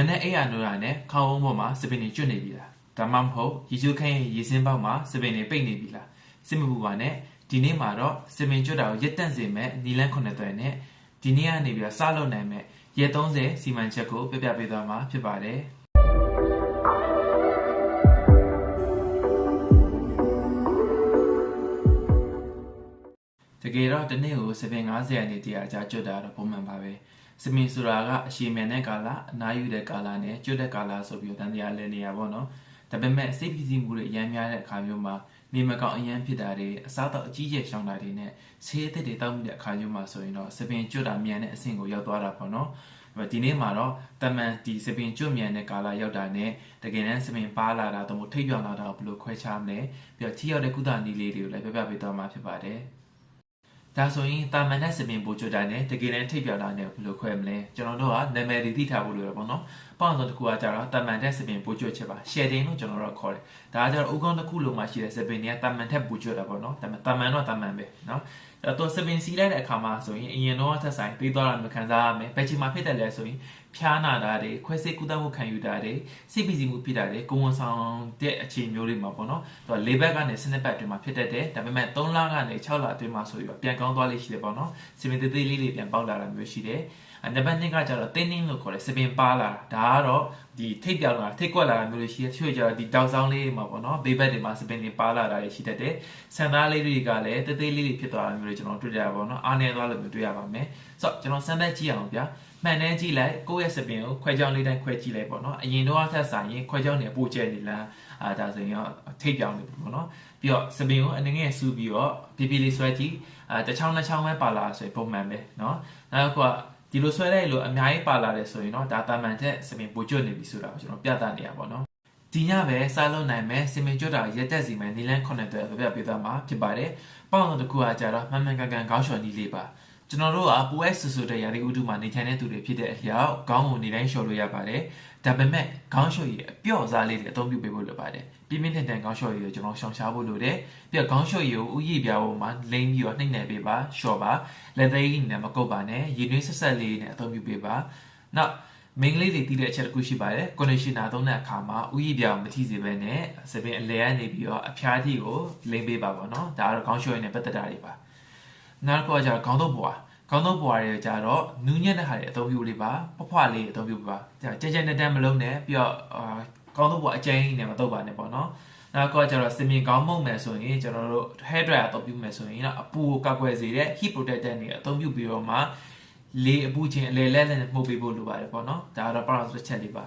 မနဲ့အိယာနိုရာနဲ့ခေါင်းဝန်းပေါ်မှာစပင်တွေကျွတ်နေပြီလားဒါမှမဟုတ်ရေချိုးခင်းရဲ့ရေစင်းပေါက်မှာစပင်တွေပိတ်နေပြီလားစစ်မပူပါနဲ့ဒီနေ့မှာတော့စပင်ကျွတ်တာကိုရက်တန့်စေမဲ့နီလန်းခုနှစ်သွဲနဲ့ဒီနေ့ကနေပြီးတော့စလုပ်နိုင်မဲ့ရက်30စီမံချက်ကိုပြပြပေးသွားမှာဖြစ်ပါတယ်တကယ်တော့တစ်နေ့ကိုစပင်90ရာနေတရားကြာကျွတ်တာတော့ပုံမှန်ပါပဲ စပင်ဆိုတာကအရှိမြန်တဲ့ကာလအနားယူတဲ့ကာလနဲ့ကျွတ်တဲ့ကာလဆိုပြီးတော့တန်တရားလဲနေရပါတော့ဒါပေမဲ့စိတ်ဖိစီးမှုတွေအများများတဲ့အခါမျိုးမှာနေမကောင်းအရန်ဖြစ်တာတွေအစားတော့အကြီးကျယ်ရှောင်တာတွေနဲ့ဆေးအသစ်တွေတောက်မိတဲ့အခါမျိုးမှာဆိုရင်တော့စပင်ကျွတ်တာမြန်တဲ့အဆင့်ကိုရောက်သွားတာပေါ့နော်ဒီနေ့မှာတော့တမန်ဒီစပင်ကျွတ်မြန်တဲ့ကာလရောက်တာနဲ့တကယ်တမ်းစပင်ပါလာတာတော့ထိပ်ပြောင်လာတာကိုဘယ်လိုခွဲခြားမလဲပြီးတော့ထိရောက်တဲ့ကုသနည်းလေးတွေကိုလည်းပြပြပေးသွားမှာဖြစ်ပါတယ် ဒါဆိုရင်တာမန်နဲ့စပင်ပိုကျွတ်တာနဲ့တကယ်တမ်းထိပ်ပြောင်တာနဲ့ဘယ်လိုခွဲမလဲကျွန်တော်တို့ကနာမည်တွေသိထားဖို့လိုရပေါ့နော်။ပေါ့အောင်တစ်ခုကကြတော့တာမန်တဲ့စပင်ပိုကျွတ်ချက်ပါ shading လို့ကျွန်တော်တို့ခေါ်တယ်။ဒါကကြတော့ဥကောင်းတစ်ခုလုံးမှာရှိတဲ့စပင်တွေကတာမန်ထက်ပိုကျွတ်တာပေါ့နော်။ဒါပေမဲ့တာမန်တော့တာမန်ပဲနော်။ အဲ့တော့စပင်စီလိုက်တဲ့အခါမှာဆိုရင်အရင်တော့သက်ဆိုင်ပြီးသွားတာမျိုးခံစားရမယ်။ဘယ်ချိန်မှာဖြစ်တယ်လဲဆိုရင်ဖျားနာတာတွေခွဲစိတ်ကုသမှုခံယူတာတွေစိတ်ပီစီမှုဖြစ်တာတွေကိုဝန်ဆောင်တဲ့အခြေမျိုးတွေမှာပေါ့နော်။သူက၄ဘက်ကနေစနစ်ပတ်အတွင်းမှာဖြစ်တတ်တယ်။ဒါပေမဲ့3လကနေ6လအတွင်းမှာဆိုပြီးပြန်ကောင်းသွားလိမ့်ရှိတယ်ပေါ့နော်။စပင်သေးသေးလေးတွေပြန်ပေါက်လာတာမျိုးရှိတယ်။ နံပါတ်2ကကျတော့တင်းတင်းလို့ခေါ်တယ်စပင်ပါလာတာဒါကတော့ဒီထိပ်ပြောင်းလာထိပ်ကွက်လာတာမျိုးတွေရှိတယ်တချို့ကျတော့ဒီတောက်ဆောင်လေးတွေမှာပေါ့နော်ဘေးဘက်တွေမှာစပင်တွေပါလာတာတွေရှိတတ်တယ်ဆန်သားလေးတွေကလည်းတဲသေးလေးတွေဖြစ်သွားတာမျိုးတွေကျွန်တော်တွေ့ကြတာပေါ့နော်အားနေသွားလို့မျိုးတွေ့ရပါမယ်ဆိုတော့ကျွန်တော်စမ်းသပ်ကြည့်အောင်ဗျာမှန်တမ်းကြည့်လိုက်ကိုယ့်ရဲ့စပင်ကိုခွဲချောင်းလေးတိုင်းခွဲကြည့်လိုက်ပေါ့နော်အရင်တော့အသက်ဆိုင်ရင်ခွဲချောင်းတွေပိုကျဲနေလားအာဒါဆိုရင်တော့ထိပ်ပြောင်းနေပြီပေါ့နော်ပြီးတော့စပင်ကိုအနေငယ်ဆူပြီးတော့ပြပြလေးဆွဲကြည့်အာတစ်ချောင်းတစ်ချောင်းပဲပါလာဆိုရင်ပုံမှန်ပဲနော်နောက်တစ်ခုက ဒီလိုဆွဲလိုက်လို့အများကြီးပါလာတယ်ဆိုရင်တော့ဒါတာမန်တဲ့စပင်ပိုကျွတ်နေပြီဆိုတာကိုကျွန်တော်ပြသနေရပါတော့ဒီညပဲစားလုံးနိုင်မယ်စင်မင်ကျွတ်တာရက်တက်စီမယ်နီလန်း9တဲ့ပြပြပေးသွားမှာဖြစ်ပါတယ်။ပေါ့တော့တကူကကြတော့မှန်မှန်ကန်ကန်ခေါင်းလျှော်နီးလေးပါ။ကျွန်တော်တို့ကပူအပ်ဆူဆူတဲ့ရာသီဥတုမှာနေထိုင်တဲ့သူတွေဖြစ်တဲ့အလျောက်ခေါင်းကိုနေတိုင်းလျှော်လို့ရပါတယ်။ ဒါပေမဲ့ခေါင်းလျှော်ရည်အပြော့စားလေးတွေအသုံးပြုပေးဖို့လိုပါတယ်။ပြင်းပြင်းထန်ထန်ခေါင်းလျှော်ရည်ကိုကျွန်တော်ရှောင်ရှားဖို့လိုတယ်။ပြီးတော့ခေါင်းလျှော်ရည်ကိုဥယျာဉ်ပြားပေါ်မှာလိမ့်ပြီးတော့နှိမ့်နယ်ပေးပါလျှော်ပါလက်သေးကြီးနဲ့မကုတ်ပါနဲ့ရည်နှွေးဆက်ဆက်လေးနဲ့အသုံးပြုပေးပါ။နောက်မင်းကလေးတွေတီးတဲ့အချက်တစ်ခုရှိပါတယ် conditioner သုံးတဲ့အခါမှာဥယျာဉ်ပြောင်မထိစေဘဲနဲ့စပင်အလဲကနေပြီးတော့အဖျားထိကိုလိမ့်ပေးပါပေါ့နော်ဒါကတော့ခေါင်းလျှော်ရည်နဲ့ပတ်သက်တာတွေပါနောက်တစ်ခုကကျတော့ခေါင်းသုံးပွား ခေါင်းသုံးပွားတွေကြတော့နူးညံ့တဲ့ဟာတွေအသုံးပြုလေးပါဖွဖွလေးအသုံးပြုပါကြဲကြဲနဲ့တန်းမလုံးနဲ့ပြီးတော့အာခေါင်းသုံးပွားအကျဉ်းနဲ့မတော့ပါနဲ့ပေါ့နော်နောက်ကကျတော့စင်မြင်ကောင်းမုံမယ်ဆိုရင်ကျွန်တော်တို့ hair dryer အသုံးပြုမယ်ဆိုရင်တော့အပူကိုကောက်ွယ်စေတဲ့ heat protector တွေအသုံးပြုပြီးတော့မှလေအပူချင်းအလေလဲလဲနဲ့မှုတ်ပေးဖို့လိုပါတယ်ပေါ့နော်ဒါကတော့ product တစ်ချက်လေးပါ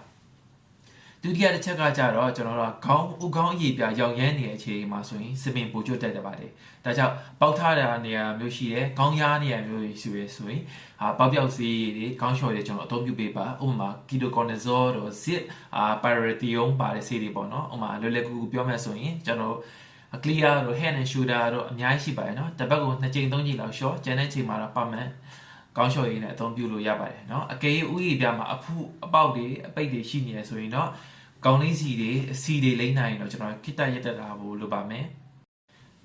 ဒုတိယတစ်ချက်ကကြတော့ကျွန်တော်တို့ခေါင်းဥခေါင်းအရေးပြရောင်ရမ်းနေတဲ့အခြေအနေမှာဆိုရင်စပင်ပိုကျွတ်တက်တယ်ပါတယ်။ဒါကြောင့်ပေါက်ထားတဲ့နေရာမျိုးရှိတယ်၊ခေါင်းရားနေရာမျိုးရှိရဆိုရင်ဟာပေါက်ပြောက်စီးတွေခေါင်းလျှော်တွေကျွန်တော်အသုံးပြုပေးပါ။ဥပမာ ketoconazole တို့ zit အာ pyrithione ပါတဲ့ဆေးတွေပေါ့နော်။ဥပမာလွယ်လွယ်ကူကူပြောမယ်ဆိုရင်ကျွန်တော် clear တို့ head and shoulder တို့အများကြီးရှိပါတယ်နော်။တစ်ပတ်ကို2ချိန်3ချိန်လောက်လျှော့ကျန်တဲ့ချိန်မှာတော့ပတ်မှန်ကောင်းလျှော်ရည်နဲ့အသုံးပြုလို့ရပါတယ်เนาะအကယ်၍ဥယျာဉ်ပြမှာအဖုအပေါက်တွေအပိတ်တွေရှိနေရဆိုရင်တော့ ကောင်းလေးစီတွေအစီတွေလိမ့်နိုင်တော့ကျွန်တော်ခိတရက်တက်တာကိုလုပ်ပါမယ်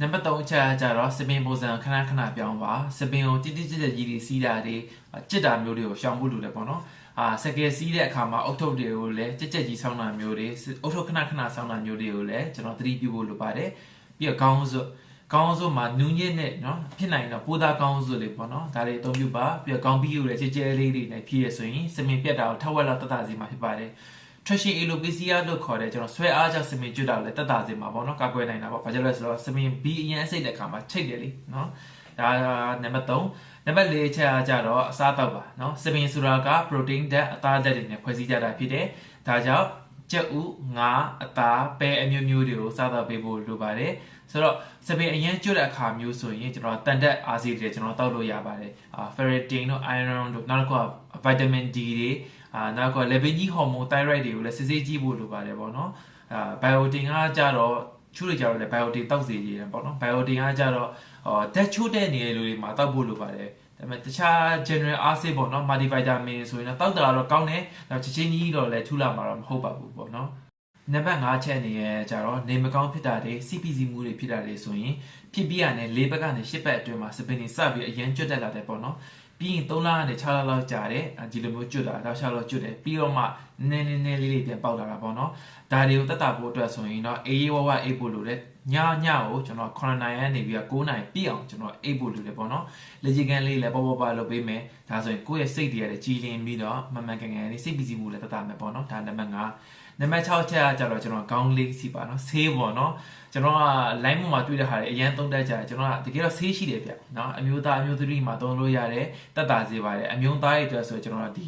နံပါတ်3အချက်ကျတော့စပင်ပုံစံခဏခဏပြောင်းပါစပင်ကိုတိတိကျကျကြီးတွေစီးတာတွေကြစ်တာမျိုးတွေကိုရှောင်ဖို့လိုတယ်ပေါ့နော်အာစကယ်စီးတဲ့အခါမှာအုတ်ထုပ်တွေကိုလည်းကြက်ကြက်ကြီးဆောင်းတာမျိုးတွေအုတ်ထုပ်ခဏခဏဆောင်းတာမျိုးတွေကိုလည်းကျွန်တော်သတိပြုဖို့လိုပါတယ်ပြီးတော့ကောင်းစွတ်ကောင်းစွတ်မှာနူးညံ့တဲ့နော်ဖြစ်နိုင်တော့ပိုးသားကောင်းစွတ်လေးပေါ့နော်ဒါတွေအသုံးပြုပါပြီးတော့ကောင်းပြီးကိုလည်းကြဲကြဲလေးတွေနဲ့ဖြည့်ရဆိုရင်စပင်ပြတ်တာကိုထောက်ဝက်လောက်တတ်တာစီမှာဖြစ်ပါတယ် traction alopecia လို့ခေါ်တဲ့ကျွန်တော်ဆွဲအားကြောင့်စမင်ကျွတ်တာလည်းတက်တာစေမှာပေါ့နော်ကာကွယ်နိုင်တာပေါ့ဘာကြောင့်လဲဆိုတော့စမင် B အရင်အစိတ်တဲ့ခါမှာချိတ်တယ်လीနော်ဒါနံပါတ်3နံပါတ်4ချက်ကကြတော့အစားတောက်ပါနော်စပင်ဆိုတာက protein ဓာတ်အသားဓာတ်တွေနဲ့ဖွဲ့စည်းကြတာဖြစ်တယ်ဒါကြောင့်ကြက်ဥငါအသားပဲအမျိုးမျိုးတွေကိုစားတော့ပေးဖို့လိုပါတယ်ဆိုတော့စပင်အရင်ကျွတ်တဲ့အခါမျိုးဆိုရင်ကျွန်တော်တန်တက်အားစီတွေကျွန်တော်တောက်လို့ရပါတယ်အာ ferritin တို့ iron တို့နောက်တစ်ခုက vitamin D တွေ အာနောက်ကလေဘင်းကြီးဟော်မုန်း thyroid တွေကိုလည်းစစ်ဆေးကြည့်ဖို့လိုပါတယ်ပေါ့နော်အာ biotin ကကြတော့ချိုးရကြတော့လေ biotin တောက်စီရတယ်ပေါ့နော် biotin ကကြတော့ဟောဓာတ်ချိုးတဲ့နေရာလူတွေမှာတောက်ဖို့လိုပါတယ်ဒါပေမဲ့တခြား general acid ပေါ့နော် multivitamin ဆိုရင်တော့တောက်တာတော့ကောင်းတယ်ဒါချက်ချင်းကြီးတော့လည်းထူလာမှာတော့မဟုတ်ပါဘူးပေါ့နော်နံပါတ်5ချက်အနေနဲ့ကြတော့နေမကောင်းဖြစ်တာတွေ CPC မှုတွေဖြစ်တာတွေဆိုရင်ဖြစ်ပြီးရတဲ့၄ဘက်ကနေ၈ဘက်အတွင်းမှာစပင်တွေစပြီးအရင်ကျွတ်တက်လာတယ်ပေါ့နော် ပြီးရင်3လကနေ6လလောက်ကြာတယ်ဒီလိုမျိုးကျွတ်တာတောက်လျှောက်လောက်ကျွတ်တယ်ပြီးတော့မှနည်းနည်းနည်းလေးလေးပြန်ပေါက်လာတာပေါ့နော်ဒါတွေကိုတက်တာဖို့အတွက်ဆိုရင်တော့အေးအေးဝဝအိပ်ဖို့လိုတယ်ညညကိုကျွန်တော်9နိုင်ကနေပြီးတော့9နိုင်ပြည့်အောင်ကျွန်တော်အိပ်ဖို့လိုတယ်ပေါ့နော်လေ့ကျင့်ခန်းလေးလည်းပေါ့ပေါ့ပါလုပ်ပေးမယ်ဒါဆိုရင်ကိုယ့်ရဲ့စိတ်တွေရတယ်ကြည်လင်ပြီးတော့မမှန်ကန်ကန်လေးစိတ်ပီစီမှုလည်းတက်တာမယ်ပေါ့နော်ဒါနံပါတ်5 နံပါတ်6ချက်ကကြတော့ကျွန်တော်ကောင်းလေးစီပါနော်ဆေးပေါ့နော်ကျွန်တော်က line ပေါ်မှာတွေ့တဲ့ဟာတွေအရန်သုံးတတ်ကြတယ်ကျွန်တော်ကတကယ်တော့ဆေးရှိတယ်ဗျနော်အမျိုးသားအမျိုးသမီးမှာသုံးလို့ရတယ်တက်တာစေပါတယ်အမျိုးသားရဲ့အတွက်ဆိုကျွန်တော်ကဒီ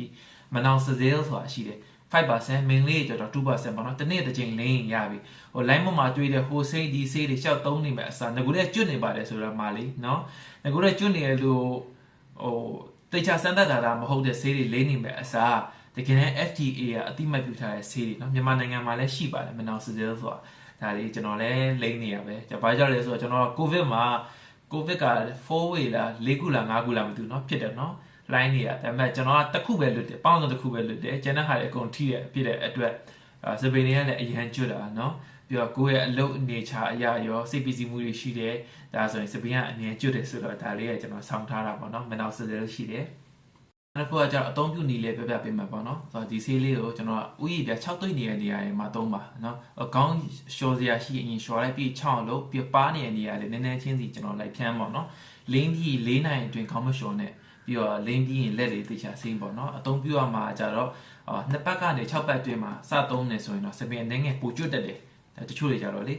မနောင်စဇဲဆိုတာရှိတယ်5% main လေးကျတော့2%ပေါ့နော်တနေ့တစ်ချိန်လင်းရပြီဟို line ပေါ်မှာတွေ့တဲ့ဟိုစိတ်ဒီစိတ်တွေရှောက်သုံးနေမယ်အစားငကူတဲ့ကျွတ်နေပါတယ်ဆိုတော့မာလီနော်ငကူတဲ့ကျွတ်နေရလို့ဟိုတေချာစမ်းသပ်တာတာမဟုတ်တဲ့ဆေးတွေလေးနေမယ်အစား တကယ်တမ်း FDA ကအတိမတ်ပြုထားတဲ့ဆေးတွေနော်မြန်မာနိုင်ငံမှာလည်းရှိပါတယ်မနောင်စဇဲဆိုတာဒါလေးကျွန်တော်လည်းလိမ့်နေရပဲ။ဘာကြောင့်လဲဆိုတော့ကျွန်တော်ကိုဗစ်မှာကိုဗစ်က4 way လား4ခုလား5ခုလားမသိဘူးเนาะဖြစ်တယ်เนาะ line နေတာဒါပေမဲ့ကျွန်တော်ကတစ်ခုပဲလွတ်တယ်ပေါင်းစုံတစ်ခုပဲလွတ်တယ်ကျန်တဲ့ဟာတွေအကုန်ထိရဖြစ်တဲ့အတွက်စပင်တွေကလည်းအရန်ကျွတ်တာเนาะပြီးတော့ကိုယ့်ရဲ့အလုပ်အနေချာအရာရောစိတ်ပီစီမှုတွေရှိတယ်ဒါဆိုရင်စပင်ကအမြင်ကျွတ်တယ်ဆိုတော့ဒါလေးကကျွန်တော်ဆောင်းထားတာပေါ့เนาะမနောက်စစလို့ရှိတယ် နောက်တစ်ခုကကျတော့အသုံးပြုနည်းလေးပြပြပေးမှာပေါ့နော်ဆိုတော့ဒီဆေးလေးကိုကျွန်တော်ကဥယျာဉ်ပြ6သိမ့်နေတဲ့နေရာတွေမှာသုံးပါနော်အကောင်းလျှော်စရာရှိရင်လျှော်လိုက်ပြီး6အောင်လို့ပြပါနေတဲ့နေရာလေးနည်းနည်းချင်းစီကျွန်တော်လိုက်ဖြန်းပေါ့နော်လင်းပြီး၄နိုင်အတွင်းခေါင်းမလျှော်နဲ့ပြီးတော့လင်းပြီးရင်လက်လေးသိချာစိမ့်ပေါ့နော်အသုံးပြုရမှာကြတော့နှစ်ပတ်ကနေ6ပတ်အတွင်းမှာစသုံးနေဆိုရင်တော့စပင်အနေငယ်ပိုကျွတ်တက်တယ်တချို့တွေကြတော့လေ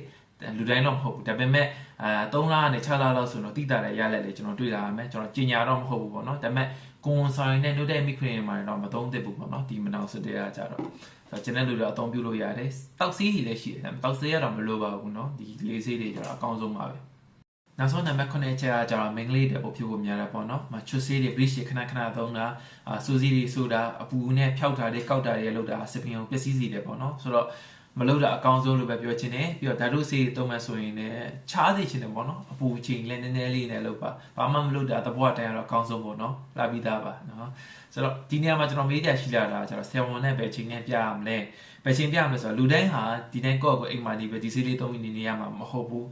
လူတိုင်းတော့မဟုတ်ဘူးဒါပေမဲ့အဲ3လကနေ6လလောက်ဆိုတော့တိတာလည်းရလက်လေကျွန်တော်တွေ့လာရမယ်ကျွန်တော်ကြင်ညာတော့မဟုတ်ဘူးပေါ့နော်ဒါပေမဲ့ကွန်ဆိုင်နဲ့နှုတ်တဲ့မိခရင်မှာတော့မသုံးသင့်ဘူးပေါ့နော်ဒီမနောင်စတဲ့ကကြတော့ဆိုကျွန်တော်လူတွေအသုံးပြုလို့ရတယ်တောက်ဆေးကြီးလည်းရှိတယ်တောက်ဆေးရတော့မလိုပါဘူးနော်ဒီလေးဆေးတွေကြတော့အကောင်းဆုံးပါပဲနောက်ဆုံးနံပါတ်9ချက်ကကျတော့မင်္ဂလိတဲ့ပို့ဖြစ်ဖို့များတယ်ပေါ့နော်။မချွတ်ဆေးတွေ bleach ခဏခဏသုံးတာအာစူစီတွေဆိုတာအပူနဲ့ဖျောက်တာတွေကောက်တာတွေလောက်တာစပင်ကိုပျက်စီးစေတယ်ပေါ့နော်။ဆိုတော့ မလုပ်တာအကောင်းဆုံးလို့ပဲပြောချင်တယ်ပြီးတော့ဓာတ်တို့ဆေးသုံးမှဆိုရင်လည်းချားစေချင်တယ်ပေါ့နော်အပူချိန်လည်းနည်းနည်းလေးနဲ့လုပ်ပါဘာမှမလုပ်တာတဘောတိုင်းကတော့အကောင်းဆုံးပေါ့နော်လာပြီးသားပါနော်ဆိုတော့ဒီနေရာမှာကျွန်တော်မေးကြရှိလာတာကျတော့ဆယ်ဝန်နဲ့ပဲချိန်နဲ့ပြရမလဲပဲချိန်ပြရမလဲဆိုတော့လူတိုင်းဟာဒီတိုင်းကော့ကိုအိမ်မှာနေပဲဒီဆေးလေးသုံးပြီးနေနေရမှာမဟုတ်ဘူး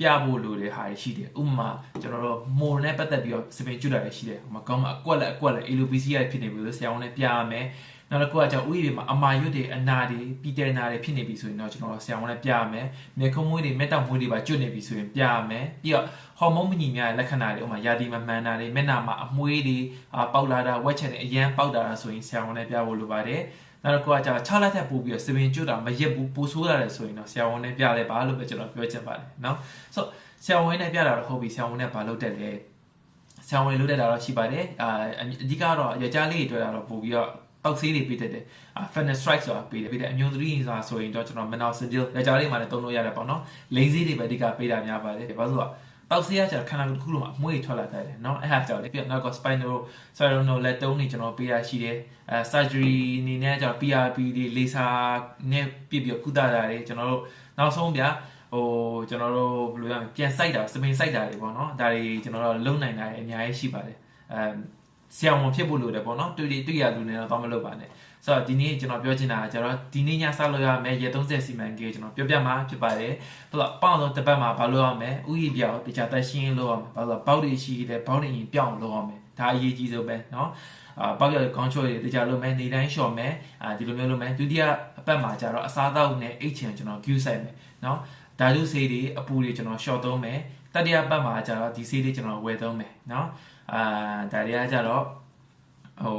ပြဖို့လိုတဲ့ဟာရှိတယ်ဥပမာကျွန်တော်တို့မိုနဲ့ပတ်သက်ပြီးတော့စပင်ကျွတ်တာရှိတယ်ဟိုမှာကောင်းမှာအကွက်လက်အကွက်လက် ALPC ရဖြစ်နေပြီလို့ဆရာဝန်နဲ့ပြရမယ် နောက်တစ်ခုကကြောင့်ဥယျာဉ်တွေမှာအမာရွတ်တွေအနာတွေပီတဲနာတွေဖြစ်နေပြီဆိုရင်တော့ကျွန်တော်ဆရာဝန်နဲ့ပြရမယ်။မြေခုံးမွေးတွေမျက်တောင်မွေးတွေပါကျွတ်နေပြီဆိုရင်ပြရမယ်။ပြီးတော့ဟော်မုန်းမညီမျှတဲ့လက္ခဏာတွေဥပမာယာဒီမမှန်တာတွေမျက်နှာမှာအမွှေးတွေပေါက်လာတာဝက်ချက်တွေအရန်ပေါက်တာဆိုရင်ဆရာဝန်နဲ့ပြဖို့လိုပါတယ်။နောက်တစ်ခုကကြာ6လက်ထက်ပို့ပြီးတော့စပင်ကျွတ်တာမရက်ဘူးပိုဆိုးရတယ်ဆိုရင်တော့ဆရာဝန်နဲ့ပြလဲပါလို့ပဲကျွန်တော်ပြောချင်ပါတယ်နော်။ဆိုဆရာဝန်နဲ့ပြတာတော့ဟုတ်ပြီဆရာဝန်နဲ့ဘာလုပ်တက်လဲ။ဆရာဝန်လုပ်တက်တာတော့ရှိပါတယ်။အာအဓိကတော့ရကြလေးတွေတွေ့တာတော့ပို့ပြီးတော့ တောက်ဆေးတွေပေးတတ်တယ်အာ fitness strike ဆိုတာပေးတယ်ပေးတယ်အမျိုးသမီးဆိုတာဆိုရင်တော့ကျွန်တော် minoxidil လက်ကြားလေးမှာလည်းသုံးလို့ရတယ်ပေါ့နော်လိန်ဆေးတွေပဲအဓိကပေးတာများပါတယ်ဘာလို့ဆိုတော့တောက်ဆေးရကျတော့ခန္ဓာကိုယ်တစ်ခုလုံးမှာအမွှေးထွက်လာတတ်တယ်เนาะအဲ့ဟာကြောင့်လေပြီးတော့ spinal sternal လက်တုံးနေကျွန်တော်ပေးရရှိတယ်အဲ surgery အနေနဲ့ကျတော့ PRP တွေ laser နဲ့ပြည့်ပြီးကုသတာတွေကျွန်တော်တို့နောက်ဆုံးဗျာဟိုကျွန်တော်တို့ဘယ်လိုရမလဲပြန်စိုက်တာစပင်စိုက်တာတွေပေါ့နော်ဒါတွေကျွန်တော်တို့လုံနိုင်တာအများကြီးရှိပါတယ်အဲ ဆရာဝန်ဖြစ်ဖို့လိုတယ်ပေါ့နော်တွေ့တွေ့ရလူနေတော့တော့မလုပ်ပါနဲ့ဆိုတော့ဒီနေ့ကျွန်တော်ပြောချင်တာကကျွန်တော်ဒီနေ့ညစလို့ရမယ်ရေ30စီမံကိန်းကျွန်တော်ပြောပြမှာဖြစ်ပါတယ်ဆိုတော့ပေါအောင်ဆုံးတစ်ပတ်မှာဘာလုပ်ရမလဲဥယျာဉ်ပြောင်းတခြားတက်ရှင်းလုပ်ရမယ်ဘာလို့ပေါက်တွေရှိတယ်ပေါက်တွေရင်ပြောင်းလုပ်ရမယ်ဒါအရေးကြီးဆုံးပဲเนาะအာပေါက်ရတဲ့ကောင်းချိုးတွေတခြားလုပ်မယ်နေတိုင်းလျှော်မယ်အာဒီလိုမျိုးလုပ်မယ်ဒုတိယအပတ်မှာကျတော့အစားအသောက်နဲ့အိတ်ချင်ကျွန်တော် queue ဆိုင်မယ်เนาะဓာတုဆေးတွေအပူတွေကျွန်တော် short သုံးမယ်တတိယပတ်မှာကျတော့ဒီဆေးတွေကျွန်တော်ဝယ်သုံးမယ်เนาะ အာဒါတွေကကျတော့ဟို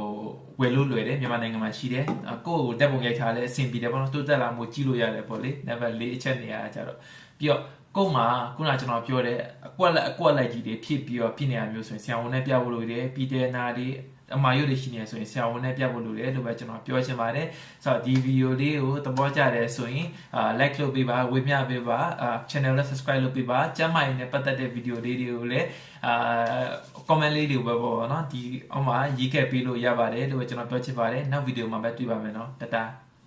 ဝယ်လို့လွယ်တယ်မြန်မာနိုင်ငံမှာရှိတယ်ကိုယ့်ကိုတက်ပုံရိုက်ထားလဲအဆင်ပြေတယ်ပေါ့နော်တိုးတက်လာမှုကြည့်လို့ရတယ်ပေါ့လေ level ၄အချက်နေရာကြတော့ပြီးတော့ကို့မှာခုနကျွန်တော်ပြောတဲ့အကွက်လက်အကွက်လက်ကြီးတွေဖြစ်ပြီးတော့ဖြစ်နေရမျိုးဆိုရင်ဆရာဝန်နဲ့ပြဖို့လိုတယ်ပြည်တယ်နာတွေ အမာရွတ်တွေရှိနေဆိုရင်ဆရာဝန်နဲ့ပြဖို့လိုတယ်လို့ပဲကျွန်တော်ပြောချင်ပါတယ်ဆိုတော့ဒီဗီဒီယိုလေးကိုသဘောကျတယ်ဆိုရင်အာ like လုပ်ပေးပါဝေမျှပေးပါအာ channel နဲ့ subscribe လုပ်ပေးပါကျမ်းမာရေးနဲ့ပတ်သက်တဲ့ဗီဒီယိုလေးတွေကိုလည်းအာ comment လေးတွေပဲပေါ့နော်ဒီအောက်မှာရေးခဲ့ပေးလို့ရပါတယ်လို့ကျွန်တော်ပြောချင်ပါတယ်နောက်ဗီဒီယိုမှာပဲတွေ့ပါမယ်နော်တတား